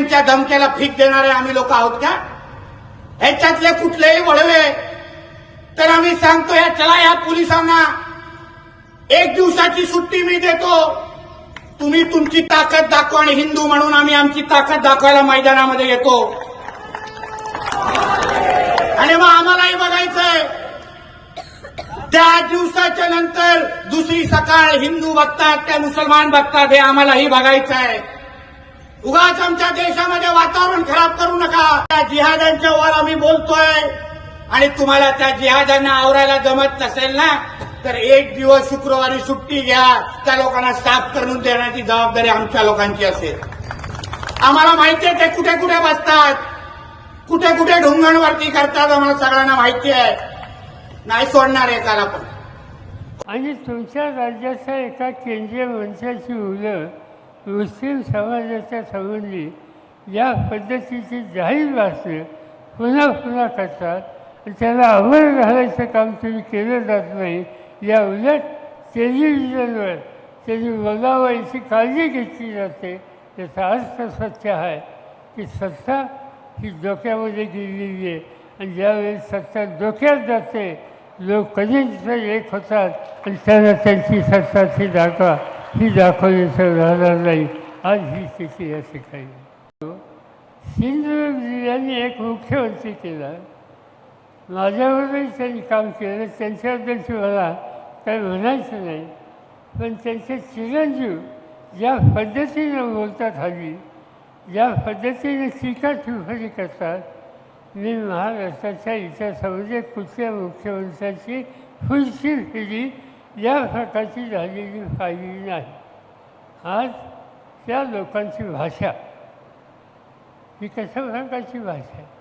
त्यांच्या धमक्याला फीक देणारे आम्ही लोक आहोत का? ह्याच्यातले कुठलेही वळवे. तर आम्ही सांगतो या चला या पोलिसांना. एक दिवसाची सुट्टी मी देतो. तुम्ही तुमची ताकद दाखवा आणि हिंदू म्हणून आम्ही आमची ताकद दाखवायला मैदानामध्ये येतो. आणि मग आम्हालाही बघायचंय त्या दिवसाच्या नंतर दुसरी सकाळ हिंदू बघतात त्या मुसलमान बघतात हे आम्हालाही बघायचं आहे उगाच आमच्या देशामध्ये वातावरण खराब करू नका. त्या जिहाद्यांच्या वर आम्ही बोलतोय. आणि तुम्हाला त्या जिहाद्यांना आवरायला जमत नसेल ना तर एक दिवस शुक्रवारी सुट्टी घ्या. त्या लोकांना साफ करून देण्याची जबाबदारी आमच्या लोकांची असेल. आम्हाला माहिती आहे ते कुठे कुठे बसतात. कुठे कुठे ढुंगणवरती करतात आम्हाला सगळ्यांना माहिती आहे. नाही सोडणार एकाला पण. आणि तुमच्या राज्याच्या एका केंद्रीय मंत्र्याची उलट मुस्लिम समाजाच्या संबंधी या पद्धतीची जाहीर भाषण पुन्हा पुन्हा करतात. त्याला अमर घालायचं काम तुम्ही केलं जात नाही. या उलट टेलिव्हिजनवर त्याची बोलावायची काळजी घेतली जाते. त्याचा अर्थ स्वच्छ आहे की सत्ता ही डोक्यामध्ये गेलेली आहे. आणि ज्यावेळेस सत्ता डोक्यात जाते लोक कधीच एक होतात आणि त्यांना त्यांची सत्ता ती दाखवा. ही दाखवण्याचं राहणार नाही आज ही स्थिती या ठिकाणी सिंधुदुर्ग जिल्ह्याने एक मुख्यमंत्री केला माझ्यावरही त्यांनी काम केलं त्यांच्याबद्दल मला काही म्हणायचं नाही पण त्यांचे चिरंजीव ज्या पद्धतीनं बोलतात हल्ली ज्या पद्धतीने टीका टिप्पणी करतात मी महाराष्ट्राच्या इतिहासामध्ये कुठल्या मुख्यमंत्र्यांची पुढची पिढी या प्रकारची झालेली पाहिली नाही. आज त्या लोकांची भाषा ही कशा प्रकारची भाषा आहे?